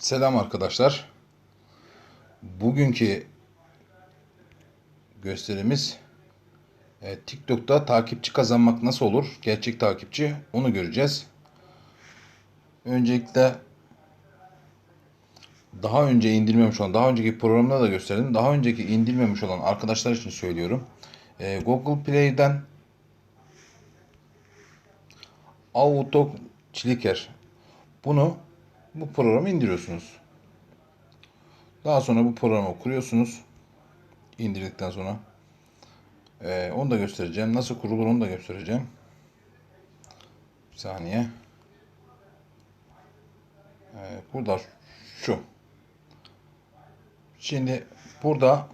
Selam arkadaşlar. Bugünkü gösterimiz e, TikTok'ta takipçi kazanmak nasıl olur? Gerçek takipçi onu göreceğiz. Öncelikle daha önce indirmemiş olan, daha önceki programda da gösterdim. Daha önceki indirmemiş olan arkadaşlar için söylüyorum. E, Google Play'den Auto Clicker bunu bu programı indiriyorsunuz. Daha sonra bu programı kuruyorsunuz. İndirdikten sonra. Ee, onu da göstereceğim. Nasıl kurulur onu da göstereceğim. Bir saniye. Ee, burada şu. Şimdi burada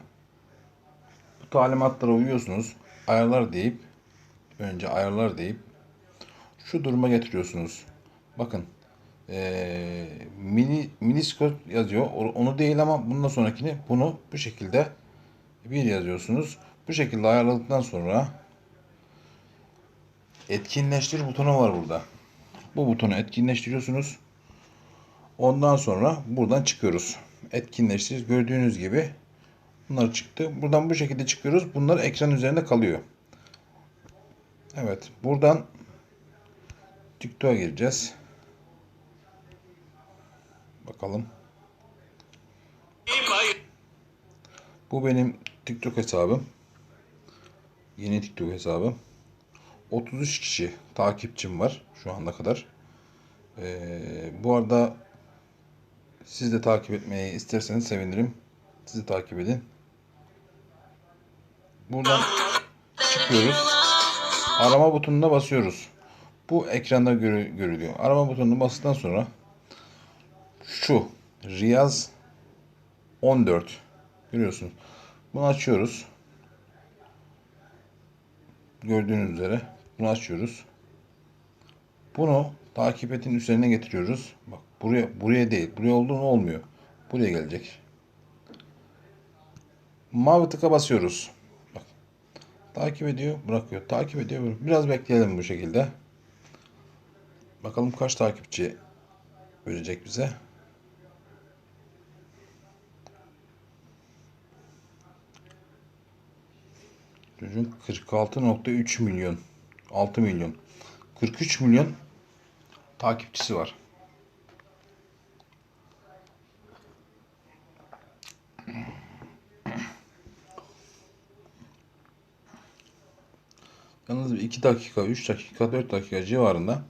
bu talimatlara uyuyorsunuz. Ayarlar deyip önce ayarlar deyip şu duruma getiriyorsunuz. Bakın e, mini miniskop yazıyor. Onu değil ama bundan sonrakini bunu bu şekilde bir yazıyorsunuz. Bu şekilde ayarladıktan sonra etkinleştir butonu var burada. Bu butonu etkinleştiriyorsunuz. Ondan sonra buradan çıkıyoruz. Etkinleştir. Gördüğünüz gibi bunlar çıktı. Buradan bu şekilde çıkıyoruz. Bunlar ekran üzerinde kalıyor. Evet. Buradan TikTok'a gireceğiz. Bakalım. Bu benim TikTok hesabım. Yeni TikTok hesabım. 33 kişi takipçim var şu ana kadar. Ee, bu arada siz de takip etmeyi isterseniz sevinirim. Sizi takip edin. Buradan çıkıyoruz. Arama butonuna basıyoruz. Bu ekranda görü- görülüyor. Arama butonuna bastıktan sonra şu Riyaz 14 görüyorsunuz. Bunu açıyoruz. Gördüğünüz üzere bunu açıyoruz. Bunu takip etin üzerine getiriyoruz. Bak buraya buraya değil. Buraya olduğunu olmuyor. Buraya gelecek. Mavi tıka basıyoruz. Bak. Takip ediyor, bırakıyor. Takip ediyor. Biraz bekleyelim bu şekilde. Bakalım kaç takipçi verecek bize. Çocuğun 46.3 milyon 6 milyon 43 milyon takipçisi var. Yalnız bir 2 dakika, 3 dakika, 4 dakika civarında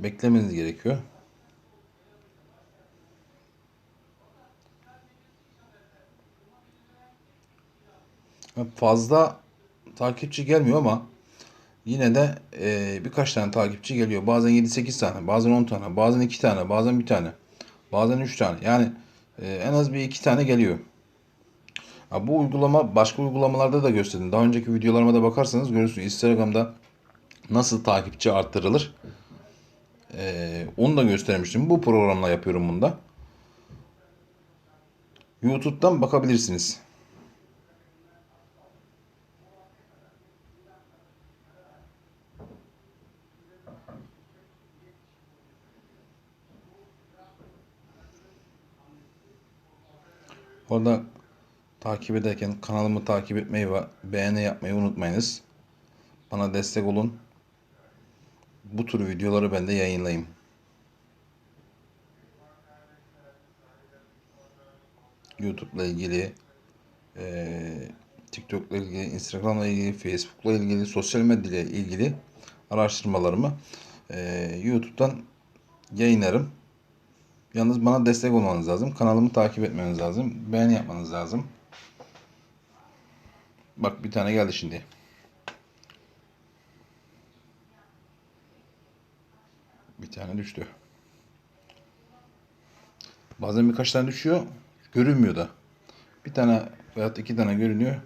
beklemeniz gerekiyor. Fazla takipçi gelmiyor ama yine de e, birkaç tane takipçi geliyor. Bazen 7-8 tane, bazen 10 tane, bazen 2 tane, bazen 1 tane, bazen 3 tane. Yani e, en az bir 2 tane geliyor. Ha, bu uygulama başka uygulamalarda da gösterdim. Daha önceki videolarıma da bakarsanız görürsünüz. Instagram'da nasıl takipçi arttırılır. E, onu da göstermiştim. Bu programla yapıyorum bunu da. YouTube'dan bakabilirsiniz. Orada takip ederken kanalımı takip etmeyi ve beğeni yapmayı unutmayınız. Bana destek olun. Bu tür videoları ben de yayınlayayım. YouTube'la ilgili, eee TikTok'la ilgili, Instagram'la ilgili, Facebook'la ilgili, sosyal medya ile ilgili araştırmalarımı eee, YouTube'dan yayınlarım. Yalnız bana destek olmanız lazım. Kanalımı takip etmeniz lazım. Beğeni yapmanız lazım. Bak bir tane geldi şimdi. Bir tane düştü. Bazen birkaç tane düşüyor. Görünmüyor da. Bir tane veyahut iki tane görünüyor.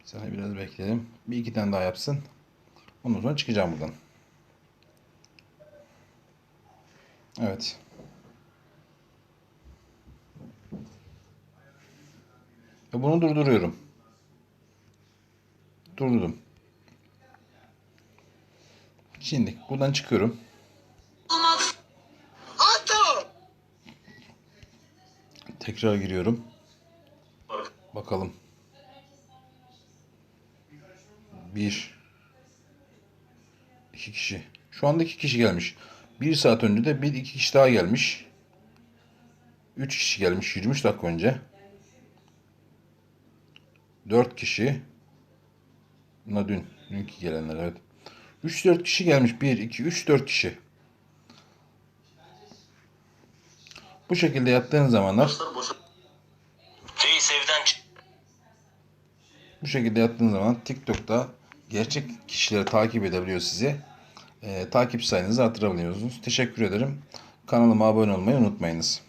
Bir saniye biraz bekleyelim. Bir iki tane daha yapsın. Ondan sonra çıkacağım buradan. Evet. bunu durduruyorum. Durdurdum. Şimdi buradan çıkıyorum. Tekrar giriyorum. Bakalım. Bir. iki kişi. Şu anda iki kişi gelmiş. Bir saat önce de bir iki kişi daha gelmiş. Üç kişi gelmiş 23 dakika önce. Dört kişi. Bunlar dün. Dünkü gelenler evet. 3-4 kişi gelmiş. 1, 2, 3, 4 kişi. Bu şekilde yattığın zamanlar. Bu şekilde yaptığınız zaman TikTok'ta gerçek kişileri takip edebiliyor sizi. Ee, takip sayınızı artırabiliyorsunuz. Teşekkür ederim. Kanalıma abone olmayı unutmayınız.